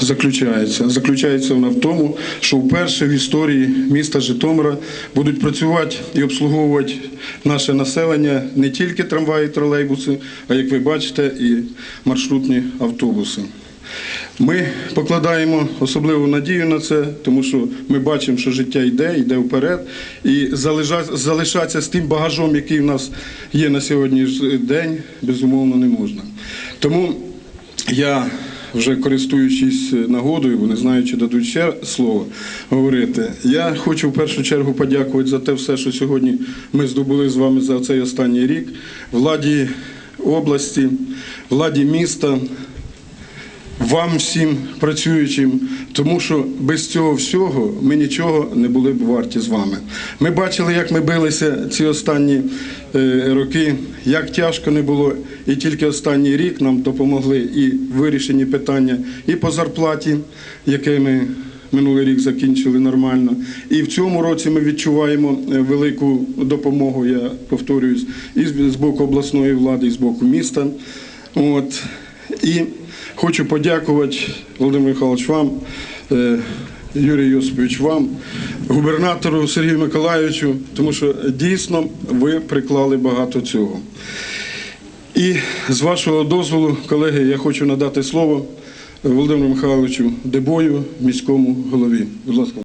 Заключається. Заключається вона в тому, що вперше в історії міста Житомира будуть працювати і обслуговувати наше населення не тільки трамваї, тролейбуси, а як ви бачите, і маршрутні автобуси. Ми покладаємо особливу надію на це, тому що ми бачимо, що життя йде, йде вперед, і залишатися з тим багажом, який в нас є на сьогоднішній день, безумовно, не можна. Тому я, вже користуючись нагодою, бо не знаю, чи дадуть ще слово говорити, я хочу в першу чергу подякувати за те все, що сьогодні ми здобули з вами за цей останній рік, владі області, владі міста вам всім працюючим, тому що без цього всього ми нічого не були б варті з вами. Ми бачили, як ми билися ці останні е, роки, як тяжко не було, і тільки останній рік нам допомогли і вирішені питання і по зарплаті, яке ми минулий рік закінчили нормально. І в цьому році ми відчуваємо е, велику допомогу, я повторююсь, і з боку обласної влади, і з боку міста. От. І хочу подякувати Володимир Михайлович вам, е, Юрій Йосипович вам, губернатору Сергію Миколайовичу, тому що дійсно ви приклали багато цього. І з вашого дозволу, колеги, я хочу надати слово Володимиру Михайловичу Дебою, міському голові. Будь ласка.